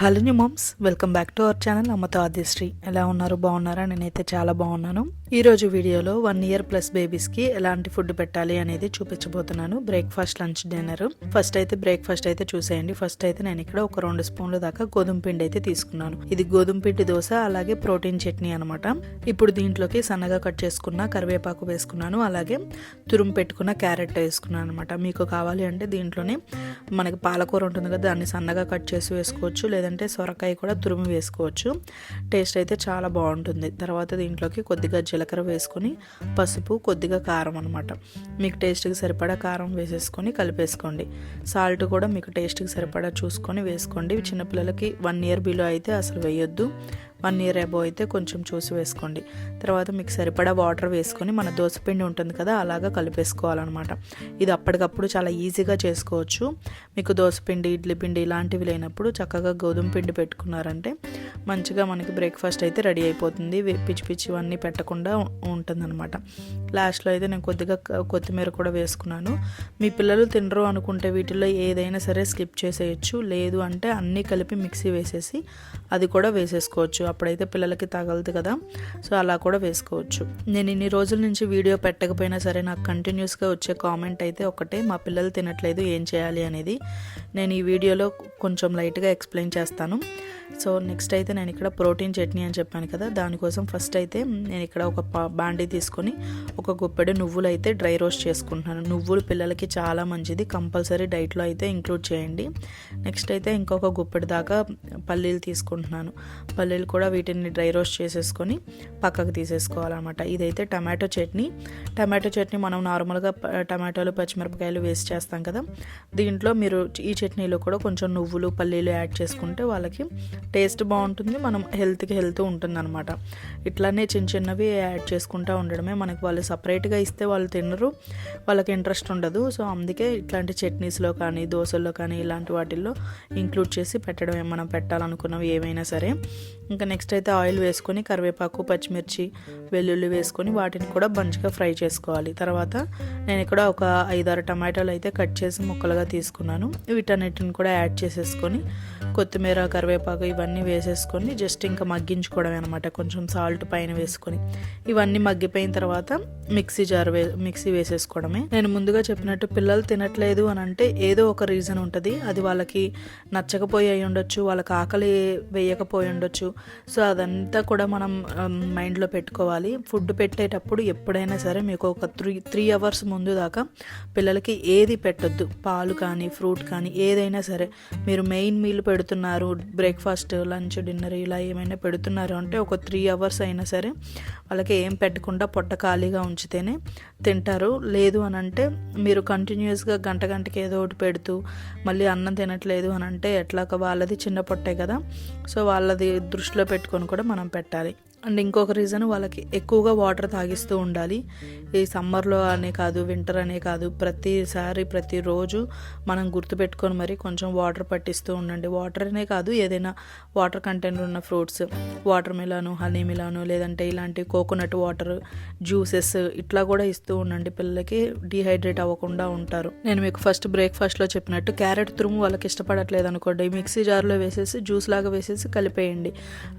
Hello new moms welcome back to our channel అమ్మతో ఆదిశ్రీ. ఎలా ఉన్నారు? బాగున్నారా? నేనైతే చాలా బాగున్నాను. ఈరోజు వీడియోలో వన్ ఇయర్ ప్లస్ బేబీస్కి ఎలాంటి ఫుడ్ పెట్టాలి అనేది చూపించబోతున్నాను. Breakfast lunch dinner. ఫస్ట్ అయితే బ్రేక్ఫాస్ట్ అయితే చూసేయండి. ఫస్ట్ అయితే నేను ఇక్కడ ఒక రెండు స్పూన్ల దాకా గోధుమ పిండి అయితే తీసుకున్నాను. ఇది గోధుమ పిండి దోశ అలాగే ప్రోటీన్ చట్నీ అనమాట ఇప్పుడు దీంట్లోకి సన్నగా కట్ చేసుకున్న కరివేపాకు వేసుకున్నాను. అలాగే తురుము పెట్టుకున్న క్యారెట్ వేసుకున్నాను అనమాట మీకు కావాలి అంటే దీంట్లోనే మనకి పాలకూర ఉంటుంది కదా దాన్ని సన్నగా కట్ చేసి వేసుకోవచ్చు. లేదా లేదంటే సొరకాయ కూడా తురుము వేసుకోవచ్చు. టేస్ట్ అయితే చాలా బాగుంటుంది. తర్వాత దీంట్లోకి కొద్దిగా జీలకర్ర వేసుకొని పసుపు కొద్దిగా కారం అనమాట మీకు టేస్ట్కి సరిపడా కారం వేసేసుకొని కలిపేసుకోండి. సాల్ట్ కూడా మీకు టేస్ట్కి సరిపడా చూసుకొని వేసుకోండి. చిన్నపిల్లలకి వన్ ఇయర్ బిలో అయితే అసలు వేయొద్దు. వన్ ఇయర్ అబో అయితే కొంచెం చూసి వేసుకోండి. తర్వాత మీకు సరిపడా వాటర్ వేసుకొని మన దోసపిండి ఉంటుంది కదా అలాగా కలిపేసుకోవాలన్నమాట. ఇది అప్పటికప్పుడు చాలా ఈజీగా చేసుకోవచ్చు. మీకు దోసపిండి ఇడ్లీ పిండి ఇలాంటివి లేనప్పుడు చక్కగా గోధుమ పిండి పెట్టుకున్నారంటే మంచిగా మనకి బ్రేక్ఫాస్ట్ అయితే రెడీ అయిపోతుంది. పిచ్చి పిచ్చివన్నీ పెట్టకుండా ఉంటుందన్నమాట. లాస్ట్లో అయితే నేను కొద్దిగా కొత్తిమీర కూడా వేసుకున్నాను. మీ పిల్లలు తినరు అనుకుంటే వీటిలో ఏదైనా సరే స్కిప్ చేసేయచ్చు. లేదు అంటే అన్నీ కలిపి మిక్సీ వేసేసి అది కూడా వేసేసుకోవచ్చు. అప్పుడైతే పిల్లలకి తగలదు కదా. సో అలా కూడా వేసుకోవచ్చు. నేను ఇన్ని రోజుల నుంచి వీడియో పెట్టకపోయినా సరే నాకు కంటిన్యూస్గా వచ్చే కామెంట్ అయితే ఒకటే. మా పిల్లలు తినట్లేదు ఏం చేయాలి అనేది నేను ఈ వీడియోలో కొంచెం లైట్గా ఎక్స్ప్లెయిన్ చేస్తాను. సో నెక్స్ట్ అయితే నేను ఇక్కడ ప్రోటీన్ చట్నీ అని చెప్పాను కదా దానికోసం ఫస్ట్ అయితే నేను ఇక్కడ ఒక పా- బాండీ తీసుకొని ఒక గుప్పెడు నువ్వులు అయితే డ్రై రోస్ట్ చేసుకుంటున్నాను. నువ్వులు పిల్లలకి చాలా మంచిది కంపల్సరీ డైట్లో అయితే ఇంక్లూడ్ చేయండి. నెక్స్ట్ అయితే ఇంకొక గుప్పెడు దాకా పల్లీలు తీసుకుంటున్నాను. పల్లీలు కూడా వీటిని డ్రై రోస్ట్ చేసేసుకొని పక్కకు తీసేసుకోవాలన్నమాట. ఇదైతే టమాటో చట్నీ. టమాటో చట్నీ మనం నార్మల్గా టమాటోలు పచ్చిమిరపకాయలు వేస్ట్ చేస్తాం కదా దీంట్లో మీరు ఈ చట్నీలో కూడా కొంచెం నువ్వులు పల్లీలు యాడ్ చేసుకుంటే వాళ్ళకి టేస్ట్ బాగుంటుంది మనం హెల్త్కి హెల్త్ ఉంటుంది అనమాట ఇట్లానే చిన్న చిన్నవి యాడ్ చేసుకుంటూ ఉండడమే. మనకు వాళ్ళు సపరేట్గా ఇస్తే వాళ్ళు తినరు వాళ్ళకి ఇంట్రెస్ట్ ఉండదు. సో అందుకే ఇట్లాంటి చట్నీస్లో కానీ దోశల్లో కానీ ఇలాంటి వాటిల్లో ఇంక్లూడ్ చేసి పెట్టడమే మనం పెట్టాలనుకున్నవి ఏమైనా సరే. ఇంకా నెక్స్ట్ అయితే ఆయిల్ వేసుకొని కరివేపాకు పచ్చిమిర్చి వెల్లుల్లి వేసుకొని వాటిని కూడా మంచిగా ఫ్రై చేసుకోవాలి. తర్వాత నేను ఇక్కడ ఒక ఐదారు టమాటాలు అయితే కట్ చేసి ముక్కలుగా తీసుకున్నాను. వీటన్నిటిని కూడా యాడ్ చేసేసుకొని కొత్తిమీర కరివేపాకు ఇవన్నీ వేసేసుకొని జస్ట్ ఇంకా మగ్గించుకోవడమే అనమాట కొంచెం సాల్ట్ పైన వేసుకొని. ఇవన్నీ మగ్గిపోయిన తర్వాత మిక్సీ జార్ వే మిక్సీ వేసేసుకోవడమే. నేను ముందుగా చెప్పినట్టు పిల్లలు తినట్లేదు అని అంటే ఏదో ఒక రీజన్ ఉంటుంది. అది వాళ్ళకి నచ్చకపోయి అయి ఉండొచ్చు వాళ్ళకి ఆకలి వేయకపోయి ఉండొచ్చు. సో అదంతా కూడా మనం um, మైండ్లో పెట్టుకోవాలి. ఫుడ్ పెట్టేటప్పుడు ఎప్పుడైనా సరే మీకు ఒక త్రీ త్రీ అవర్స్ ముందు దాకా పిల్లలకి ఏది పెట్టొద్దు. పాలు కానీ ఫ్రూట్ కానీ ఏదైనా సరే మీరు మెయిన్ మీల్ పెడుతున్నారు బ్రేక్ఫాస్ట్ లంచ్ డిన్నర్ ఇలా ఏమైనా పెడుతున్నారు అంటే ఒక త్రీ అవర్స్ అయినా సరే వాళ్ళకి ఏం పెట్టకుండా పొట్ట ఖాళీగా ఉంచితేనే తింటారు. లేదు అని అంటే మీరు కంటిన్యూస్గా గంట గంటకి ఏదో ఒకటి పెడుతూ మళ్ళీ అన్నం తినట్లేదు అని అంటే ఎట్లాగ వాళ్ళది చిన్న పొట్టే కదా. సో వాళ్ళది దృష్టిలో పెట్టుకొని కూడా మనం పెట్టాలి. అండ్ ఇంకొక రీజన్ వాళ్ళకి ఎక్కువగా వాటర్ తాగిస్తూ ఉండాలి. ఈ సమ్మర్లో అనే కాదు వింటర్ అనే కాదు ప్రతిసారి ప్రతిరోజు మనం గుర్తుపెట్టుకొని మరి కొంచెం వాటర్ పట్టిస్తూ ఉండండి. వాటర్ అనే కాదు ఏదైనా వాటర్ కంటెంట్ ఉన్న fruits water melon honey melon లేదంటే ఇలాంటి కోకోనట్ వాటర్ జ్యూసెస్ ఇట్లా కూడా ఇస్తూ ఉండండి. పిల్లలకి డీహైడ్రేట్ అవ్వకుండా ఉంటారు. నేను మీకు ఫస్ట్ బ్రేక్ఫాస్ట్లో చెప్పినట్టు క్యారెట్ తురుము వాళ్ళకి ఇష్టపడట్లేదు అనుకోండి. మిక్సీ జార్లో వేసేసి జ్యూస్ లాగా వేసేసి కలిపేయండి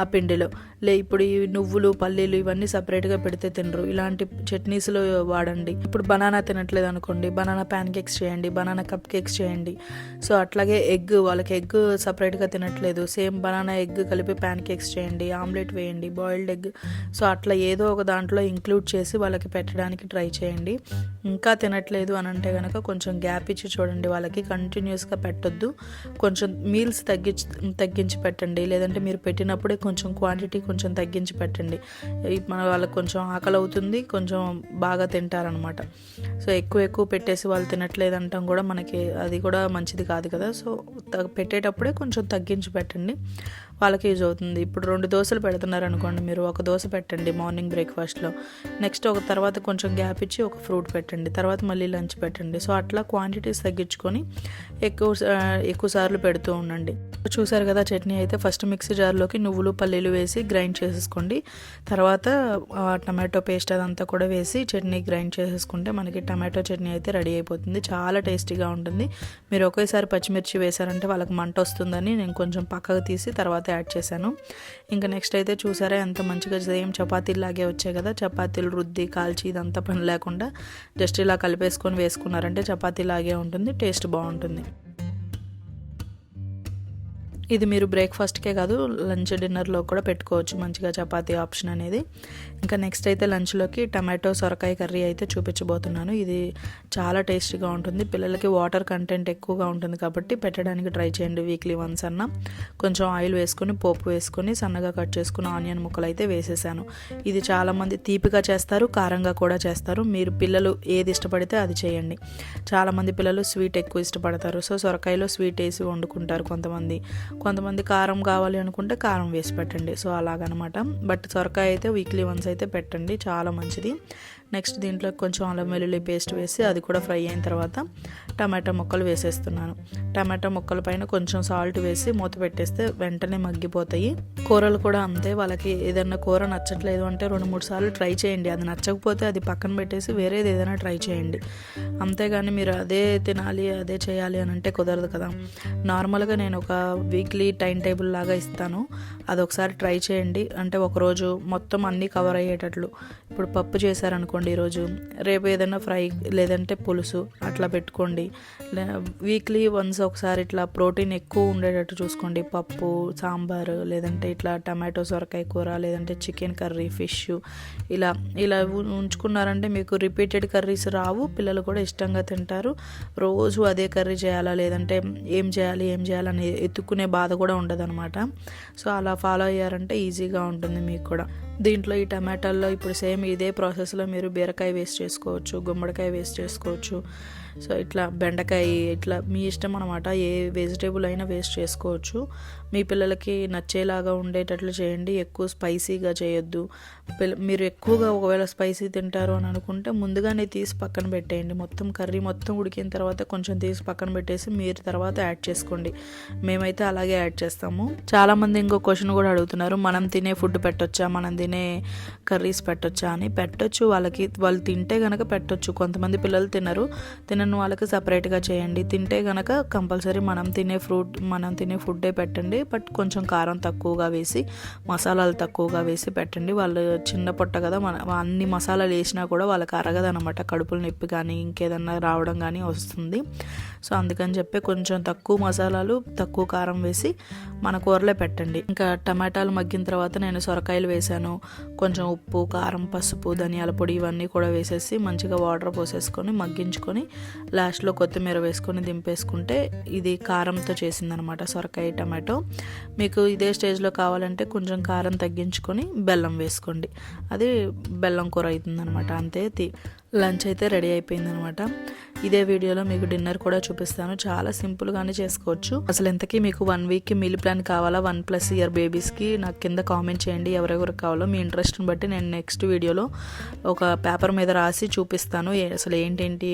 ఆ పిండిలో. లే ఇప్పుడు ఈ నువ్వులు పల్లీలు ఇవన్నీ సపరేట్గా పెడితే తినరు. ఇలాంటి చట్నీస్లో వాడండి. ఇప్పుడు బనానా తినట్లేదు అనుకోండి బనానా ప్యాన్ కేక్స్ చేయండి బనానా కప్ కేక్స్ చేయండి. సో అట్లాగే ఎగ్ వాళ్ళకి ఎగ్ సపరేట్గా తినట్లేదు. సేమ్ బనానా ఎగ్ కలిపి ప్యాన్ కేక్స్ చేయండి ఆమ్లెట్ వేయండి బాయిల్డ్ ఎగ్. సో అట్లా ఏదో ఒక దాంట్లో ఇంక్లూడ్ చేసి వాళ్ళకి పెట్టడానికి ట్రై చేయండి. ఇంకా తినట్లేదు అని అంటే కనుక కొంచెం గ్యాప్ ఇచ్చి చూడండి. వాళ్ళకి కంటిన్యూస్గా పెట్టొద్దు. కొంచెం మీల్స్ తగ్గించి తగ్గించి పెట్టండి. లేదంటే మీరు పెట్టినప్పుడే కొంచెం క్వాంటిటీ కొంచెం తగ్గించి పెట్టండి పెట్టండి. మన వాళ్ళకి కొంచెం ఆకలి అవుతుంది కొంచెం బాగా తింటారనమాట సో ఎక్కువ ఎక్కువ పెట్టేసి వాళ్ళు తినట్లేదు అంటాం కూడా మనకి అది కూడా మంచిది కాదు కదా. సో త- పెట్టేటప్పుడే కొంచెం తగ్గించి పెట్టండి. వాళ్ళకి యూజ్ అవుతుంది. ఇప్పుడు రెండు దోశలు పెడుతున్నారు అనుకోండి మీరు ఒక దోశ పెట్టండి మార్నింగ్ బ్రేక్ఫాస్ట్లో. నెక్స్ట్ ఒక తర్వాత కొంచెం గ్యాప్ ఇచ్చి ఒక ఫ్రూట్ పెట్టండి. తర్వాత మళ్ళీ లంచ్ పెట్టండి. సో అట్లా క్వాంటిటీస్ తగ్గించుకొని ఎక్కువ ఎక్కువ సార్లు పెడుతూ ఉండండి. చూసారు కదా చట్నీ అయితే ఫస్ట్ మిక్సీ జార్లోకి నువ్వులు పల్లీలు వేసి గ్రైండ్ చేసేసుకోండి వేసేసుకోండి తర్వాత టమాటో పేస్ట్ అదంతా కూడా వేసి చట్నీ గ్రైండ్ చేసేసుకుంటే మనకి టమాటో చట్నీ అయితే రెడీ అయిపోతుంది. చాలా టేస్టీగా ఉంటుంది. మీరు ఒకేసారి పచ్చిమిర్చి వేశారంటే వాళ్ళకి మంట వస్తుందని నేను కొంచెం పక్కకు తీసి తర్వాత యాడ్ చేశాను. ఇంకా నెక్స్ట్ అయితే చూసారా ఎంత మంచిగా సేమ్ చపాతీలాగే వచ్చాయి కదా. చపాతీలు రుద్ది కాల్చి ఇదంతా పని లేకుండా జస్ట్ ఇలా కలిపేసుకొని వేసుకున్నారంటే చపాతీలాగే ఉంటుంది టేస్ట్ బాగుంటుంది. ఇది మీరు బ్రేక్ఫాస్ట్కే కాదు లంచ్ డిన్నర్లో కూడా పెట్టుకోవచ్చు. మంచిగా చపాతీ ఆప్షన్ అనేది. ఇంకా నెక్స్ట్ అయితే లంచ్లోకి టమాటో సొరకాయ కర్రీ అయితే చూపించబోతున్నాను. ఇది చాలా టేస్టీగా ఉంటుంది. పిల్లలకి వాటర్ కంటెంట్ ఎక్కువగా ఉంటుంది కాబట్టి పెట్టడానికి ట్రై చేయండి. వీక్లీ వన్స్ అన్న కొంచెం ఆయిల్ వేసుకొని పోపు వేసుకొని సన్నగా కట్ చేసుకుని ఆనియన్ ముక్కలు అయితే వేసేసాను. ఇది చాలామంది తీపిగా చేస్తారు కారంగా కూడా చేస్తారు. మీరు పిల్లలు ఏది ఇష్టపడితే అది చేయండి. చాలామంది పిల్లలు స్వీట్ ఎక్కువ ఇష్టపడతారు. సో సొరకాయలో స్వీట్ వేసి వండుకుంటారు కొంతమంది. కొంతమంది కారం కావాలి అనుకుంటే కారం వేసి పెట్టండి. సో అలాగనమాట. బట్ సొరకాయ అయితే వీక్లీ వన్స్ అయితే పెట్టండి. చాలా మంచిది. నెక్స్ట్ దీంట్లో కొంచెం అల్లం వెల్లుల్లి పేస్ట్ వేసి అది కూడా ఫ్రై అయిన తర్వాత టమాటా ముక్కలు వేసేస్తున్నాను. టమాటా ముక్కల పైన కొంచెం సాల్ట్ వేసి మూత పెట్టేస్తే వెంటనే మగ్గిపోతాయి. కూరలు కూడా అంతే వాళ్ళకి ఏదైనా కూర నచ్చట్లేదు అంటే రెండు మూడు సార్లు ట్రై చేయండి. అది నచ్చకపోతే అది పక్కన పెట్టేసి వేరేది ఏదైనా ట్రై చేయండి. అంతేగాని మీరు అదే తినాలి అదే చేయాలి అని అంటే కుదరదు కదా. నార్మల్గా నేను ఒక వీక్లీ టైం టేబుల్ లాగా ఇస్తాను. అది ఒకసారి ట్రై చేయండి. అంటే ఒకరోజు మొత్తం అన్నీ కవర్ అయ్యేటట్లు. ఇప్పుడు పప్పు చేశారనుకోండి ఈరోజు. రేపు ఏదైనా ఫ్రై లేదంటే పులుసు. అట్లా పెట్టుకోండి. వీక్లీ వన్స్ ఒకసారి ఇట్లా ప్రోటీన్ ఎక్కువ ఉండేటట్టు చూసుకోండి. పప్పు సాంబారు లేదంటే ఇట్లా టమాటో సొరకాయ కూర లేదంటే చికెన్ కర్రీ ఫిష్ ఇలా ఇలా ఉంచుకున్నారంటే మీకు రిపీటెడ్ కర్రీస్ రావు. పిల్లలు కూడా ఇష్టంగా తింటారు. రోజు అదే కర్రీ చేయాలా లేదంటే ఏం చేయాలి ఏం చేయాలని ఎత్తుక్కునే బాధ కూడా ఉండదన్నమాట. సో అలా ఫాలో అయ్యారంటే ఈజీగా ఉంటుంది మీకు కూడా. దీంట్లో ఈ టమాటాల్లో ఇప్పుడు సేమ్ ఇదే ప్రాసెస్లో మీరు బీరకాయ వేస్ట్ చేసుకోవచ్చు గుమ్మడికాయ వేస్ట్ చేసుకోవచ్చు సో ఇట్లా బెండకాయ ఇట్లా మీ ఇష్టం అనమాట ఏ వెజిటేబుల్ అయినా వేస్ట్ చేసుకోవచ్చు. మీ పిల్లలకి నచ్చేలాగా ఉండేటట్లు చేయండి. ఎక్కువ స్పైసీగా చేయొద్దు. పిల్ల మీరు ఎక్కువగా ఒకవేళ స్పైసీ తింటారు అని అనుకుంటే ముందుగానే తీసి పక్కన పెట్టేయండి. మొత్తం కర్రీ మొత్తం ఉడికిన తర్వాత కొంచెం తీసి పక్కన పెట్టేసి మీరు తర్వాత యాడ్ చేసుకోండి. మేమైతే అలాగే యాడ్ చేస్తాము. చాలామంది ఇంకో క్వశ్చన్ కూడా అడుగుతున్నారు. మనం తినే ఫుడ్ పెట్టొచ్చా? మనం తినే కర్రీస్ పెట్టొచ్చా అని. పెట్టొచ్చు. వాళ్ళకి వాళ్ళు తింటే కనుక పెట్టొచ్చు. కొంతమంది పిల్లలు తినరు. తినని వాళ్ళకి సపరేట్గా చేయండి. తింటే కనుక కంపల్సరీ మనం తినే ఫ్రూట్ మనం తినే ఫుడ్డే పెట్టండి. బట్ కొంచెం కారం తక్కువగా వేసి మసాలాలు తక్కువగా వేసి పెట్టండి. వాళ్ళు చిన్న పొట్ట కదా మన అన్ని మసాలాలు వేసినా కూడా వాళ్ళకి అరగదనమాట కడుపులు నొప్పి కానీ ఇంకేదన్నా రావడం కానీ వస్తుంది. సో అందుకని చెప్పి కొంచెం తక్కువ మసాలాలు తక్కువ కారం వేసి మన కూరలో పెట్టండి. ఇంకా టమాటాలు మగ్గిన తర్వాత నేను సొరకాయలు వేసాను కొంచెం ఉప్పు కారం పసుపు ధనియాల పొడి ఇవన్నీ కూడా వేసేసి మంచిగా వాటర్ పోసేసుకొని మగ్గించుకొని లాస్ట్లో కొత్తిమీర వేసుకొని దింపేసుకుంటే ఇది కారంతో చేసిందనమాట సొరకాయ టమాటో. మీకు ఇదే స్టేజ్లో కావాలంటే కొంచెం కారం తగ్గించుకొని బెల్లం వేసుకోండి. అది బెల్లం కూర అవుతుందనమాట. అంతే తి లంచ్ అయితే రెడీ అయిపోయింది అనమాట ఇదే వీడియోలో మీకు డిన్నర్ కూడా చూపిస్తాను. చాలా సింపుల్గానే చేసుకోవచ్చు. అసలు ఎంతకీ మీకు వన్ వీక్కి మీల్ ప్లాన్ కావాలా? వన్ ప్లస్ ఇయర్ బేబీస్కి నాకు కింద కామెంట్ చేయండి. ఎవరెవరు కావాలో మీ ఇంట్రెస్ట్ని బట్టి నేను నెక్స్ట్ వీడియోలో ఒక పేపర్ మీద రాసి చూపిస్తాను. అసలు ఏంటేంటి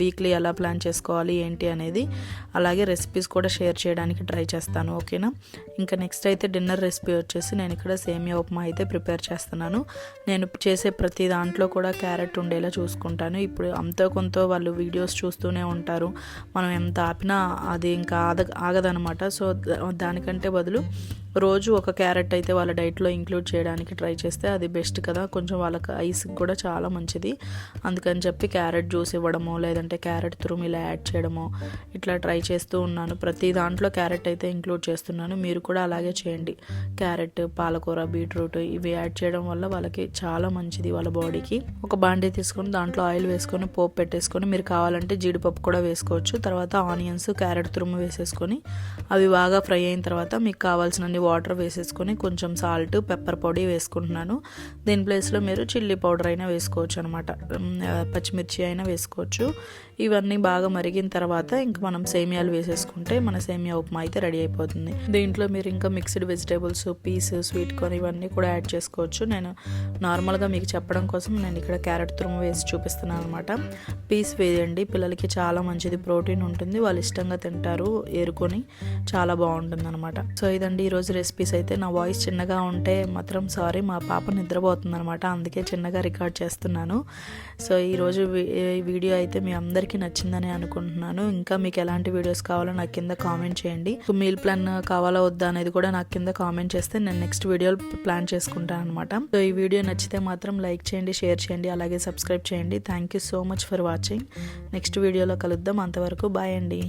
వీక్లీ ఎలా ప్లాన్ చేసుకోవాలి ఏంటి అనేది. అలాగే రెసిపీస్ కూడా షేర్ చేయడానికి ట్రై చేస్తాను. ఓకేనా ఇంకా నెక్స్ట్ అయితే డిన్నర్ రెసిపీ వచ్చేసి నేను ఇక్కడ సేమియా ఉప్మా అయితే ప్రిపేర్ చేస్తున్నాను. నేను చేసే ప్రతి దాంట్లో కూడా క్యారెట్ ఉండేలా చూసుకుంటాను. ఇప్పుడు అంతో కొంత వాళ్ళు వీడియోస్ చూస్తూనే ఉంటారు. మనం ఎంత ఆపినా అది ఇంకా ఆద ఆగదనమాట సో దానికంటే బదులు రోజు ఒక క్యారెట్ అయితే వాళ్ళ డైట్లో ఇంక్లూడ్ చేయడానికి ట్రై చేస్తే అది బెస్ట్ కదా. కొంచెం వాళ్ళకి ఐస్కి కూడా చాలా మంచిది. అందుకని చెప్పి క్యారెట్ జ్యూస్ ఇవ్వడమో లేదంటే క్యారెట్ తురుము ఇలా యాడ్ చేయడమో ఇట్లా ట్రై చేస్తూ ఉన్నాను. ప్రతి దాంట్లో క్యారెట్ అయితే ఇంక్లూడ్ చేస్తున్నాను. మీరు కూడా అలాగే చేయండి. క్యారెట్ పాలకూర బీట్రూట్ ఇవి యాడ్ చేయడం వల్ల వాళ్ళకి చాలా మంచిది వాళ్ళ బాడీకి. ఒక బాండీ తీసుకొని దాంట్లో ఆయిల్ వేసుకొని పోపు పెట్టేసుకొని మీరు కావాలంటే జీడిపప్పు కూడా వేసుకోవచ్చు. తర్వాత ఆనియన్స్ క్యారెట్ తురుము వేసేసుకొని అవి బాగా ఫ్రై అయిన తర్వాత మీకు కావాల్సినన్ని వాటర్ వేసేసుకొని కొంచెం సాల్ట్ పెప్పర్ పొడి వేసుకుంటున్నాను. దీని ప్లేస్లో మీరు చిల్లీ పౌడర్ అయినా వేసుకోవచ్చు అనమాట పచ్చిమిర్చి అయినా వేసుకోవచ్చు. ఇవన్నీ బాగా మరిగిన తర్వాత ఇంకా మనం సేమియాలు వేసేసుకుంటే మన సేమియా ఉప్మా అయితే రెడీ అయిపోతుంది. దీంట్లో మీరు ఇంకా mixed vegetables peas sweet corn ఇవన్నీ కూడా యాడ్ చేసుకోవచ్చు. నేను నార్మల్గా మీకు చెప్పడం కోసం నేను ఇక్కడ క్యారెట్ తురుము వేసి చూపిస్తున్నాను అనమాట పీస్ వేయండి. పిల్లలకి చాలా మంచిది. ప్రోటీన్ ఉంటుంది. వాళ్ళు ఇష్టంగా తింటారు. ఏరుకొని చాలా బాగుంటుంది అనమాట సో ఇదండి ఈరోజు రెసిపీస్ అయితే. నా వాయిస్ చిన్నగా ఉంటే మాత్రం సారీ మా పాప నిద్రపోతుంది అనమాట అందుకే చిన్నగా రికార్డ్ చేస్తున్నాను. సో ఈరోజు ఈ వీడియో అయితే మీ అందరికీ అందరికీ నచ్చిందని అనుకుంటున్నాను. ఇంకా మీకు ఎలాంటి వీడియోస్ కావాలో నాకు కింద కామెంట్ చేయండి. మీల్ ప్లాన్ కావాలా వద్దా అనేది కూడా నాకు కింద కామెంట్ చేస్తే నేను నెక్స్ట్ వీడియో ప్లాన్ చేసుకుంటాను అనమాట సో ఈ వీడియో నచ్చితే మాత్రం లైక్ చేయండి షేర్ చేయండి అలాగే సబ్స్క్రైబ్ చేయండి. Thank you so much for watching next వీడియోలో కలుద్దాం. అంతవరకు బాయ్ అండి.